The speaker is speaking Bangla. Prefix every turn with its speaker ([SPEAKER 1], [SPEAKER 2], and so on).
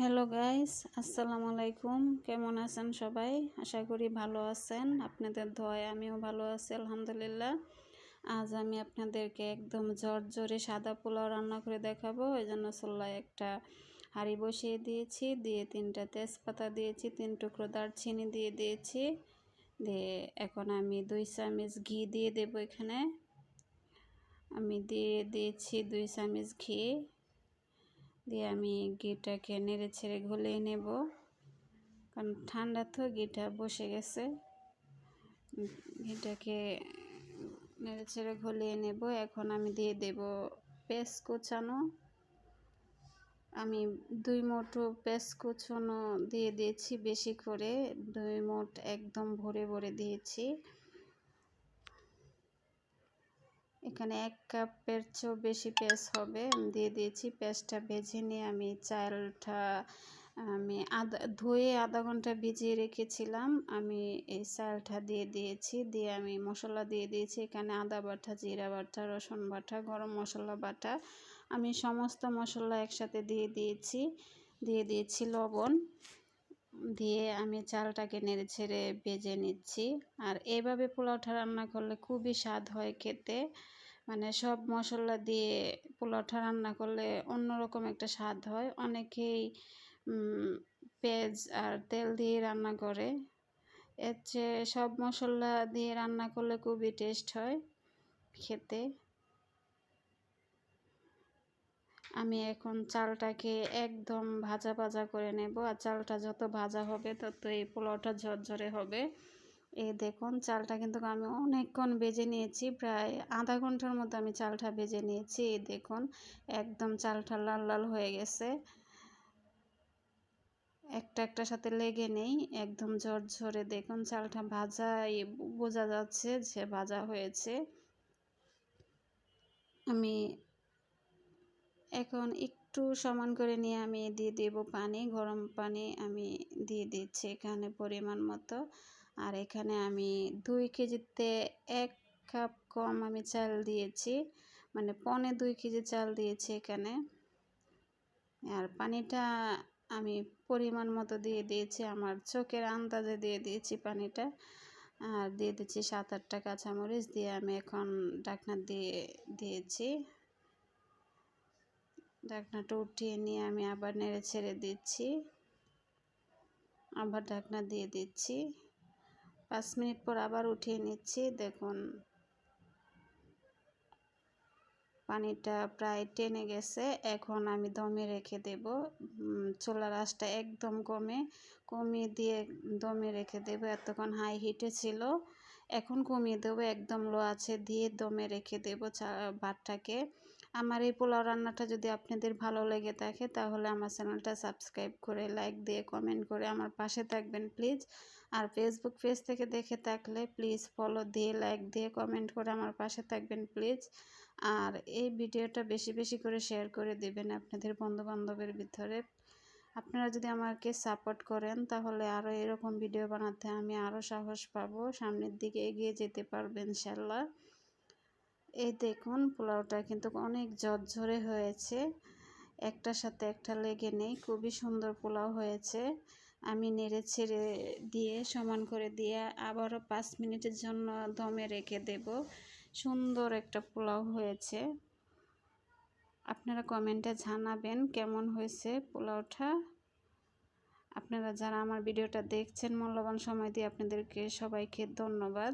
[SPEAKER 1] হ্যালো গাইস আসসালামু আলাইকুম কেমন আছেন সবাই? আশা করি ভালো আছেন। আপনাদের দোয়ায় আমিও ভালো আছি, আলহামদুলিল্লাহ। আজ আমি আপনাদেরকে একদম জোরে সাদা পোলাও রান্না করে দেখাবো। ওই জন্য চুল্লায় একটা হাঁড়ি বসিয়ে দিয়েছি, দিয়ে তিনটা তেজপাতা দিয়েছি, তিন টুকরো দারচিনি দিয়ে দিয়েছি। দিয়ে এখন আমি দুই চামচ ঘি দিয়ে দেব এখানে। আমি দিয়ে দিয়েছি দুই চামচ ঘি। দিয়ে আমি ঘিটাকে নেড়ে ছেড়ে ঘুলিয়ে নেব। কারণ ঠান্ডা তো ঘিটা বসে গেছে। ঘিটাকে নেড়ে ছেড়ে ঘুলিয়ে নেব। এখন আমি দিয়ে দেব পেস্ট কুচানো। আমি দুই মোটো পেস্ট কুচানো দিয়ে দিয়েছি বেশি করে। দুই মোট একদম ভরে ভরে দিয়েছি। এখানে এক কাপের চেয়েও বেশি পেঁয়াজ হবে। আমি দিয়ে দিয়েছি পেঁয়াজটা ভেজে নিয়ে আমি চালটা আমি আধা, ধুয়ে আধা ঘণ্টা ভিজিয়ে রেখেছিলাম। আমি এই চালটা দিয়ে দিয়েছি, দিয়ে আমি মশলা দিয়ে দিয়েছি। এখানে আদা বাটা, জিরা বাটা, রসুন বাটা, গরম মশলা বাটা। আমি সমস্ত মশলা একসাথে দিয়ে দিয়েছি দিয়ে দিয়েছি লবণ। দিয়ে আমি চালটাকে নেড়ে ছেড়ে ভেজে নিচ্ছি। আর এভাবে পোলাওটা রান্না করলে খুবই স্বাদ হয় খেতে। মানে সব মশলা দিয়ে পোলাওটা রান্না করলে অন্যরকম একটা স্বাদ হয়। অনেকেই পেঁয়াজ আর তেল দিয়ে রান্না করে। এর চেয়ে সব মশলা দিয়ে রান্না করলে খুবই টেস্ট হয় খেতে। আমি এখন চালটাকে একদম ভাজা ভাজা করে নেব। আর চালটা যত ভাজা হবে, তত এই পোলাওটা ঝরঝরে হবে। এই দেখুন, চালটা কিন্তু আমি অনেকক্ষণ বেজে নিয়েছি। প্রায় আধা ঘণ্টার মতো আমি চালটা বেজে নিয়েছি। এই দেখুন, একদম চালটা লাল লাল হয়ে গেছে। একটা একটা সাথে লেগে নেই, একদম ঝরঝরে। দেখুন, চালটা ভাজা বোঝা যাচ্ছে যে ভাজা হয়েছে। আমি এখন একটু সমান করে নিয়ে আমি দিয়ে দেব পানি, গরম পানি আমি দিয়ে দিচ্ছি এখানে পরিমাণ মতো। আর এখানে আমি দুই কেজিতে এক কাপ কম আমি চাল দিয়েছি মানে পনে দুই কেজি চাল দিয়েছি এখানে। আর পানিটা আমি পরিমাণ মতো দিয়ে দিয়েছি, আমার চোখের আন্দাজে দিয়ে দিয়েছি পানিটা। আর দিয়ে দিচ্ছি সাত আটটা কাঁচামরিচ দিয়ে আমি এখন ডাকনা দিয়ে দিয়েছি। ঢাকনাটা উঠিয়ে নিয়ে আমি আবার নেড়ে ছেড়ে দিচ্ছি। আবার ঢাকনা দিয়ে দিচ্ছি। পাঁচ মিনিট পর আবার উঠিয়ে নিচ্ছি। দেখুন, পানিটা প্রায় টেনে গেছে। এখন আমি দমে রেখে দেব। চুলার আঁচটা একদম কমে, কমিয়ে দিয়ে দমে রেখে দেব। এতক্ষণ হাই হিটে ছিল। এখন কমিয়ে দেবো। একদম লো আছে দিয়ে দমে রেখে দেবো ভাতটাকে আমার এই পোলাও রান্নাটা যদি আপনাদের ভালো লেগে থাকে, তাহলে আমার চ্যানেলটা সাবস্ক্রাইব করে লাইক দিয়ে কমেন্ট করে আমার পাশে থাকবেন প্লিজ আর ফেসবুক পেজ থেকে দেখে থাকলে প্লিজ ফলো দিয়ে লাইক দিয়ে কমেন্ট করে আমার পাশে থাকবেন প্লিজ আর এই ভিডিওটা বেশি বেশি করে শেয়ার করে দেবেন আপনাদের বন্ধুবান্ধবের ভিতরে। আপনারা যদি আমাকে সাপোর্ট করেন, তাহলে আরও এরকম ভিডিও বানাতে আমি আরও সাহস পাবো, সামনের দিকে এগিয়ে যেতে পারবেন ইনশাল্লাহ এই দেখুন, পোলাওটা কিন্তু অনেক ঝরঝরে হয়েছে। একটার সাথে একটা লেগে নেই, খুবই সুন্দর পোলাও হয়েছে। আমি নেড়ে ছেড়ে দিয়ে সমান করে দিয়ে আবারও পাঁচ মিনিটের জন্য দমে রেখে দেব। সুন্দর একটা পোলাও হয়েছে। আপনারা কমেন্টে জানাবেন কেমন হয়েছে পোলাওটা। আপনারা যারা আমার ভিডিওটা দেখছেন, মূল্যবান সময় দিয়ে আপনাদেরকে সবাইকে ধন্যবাদ।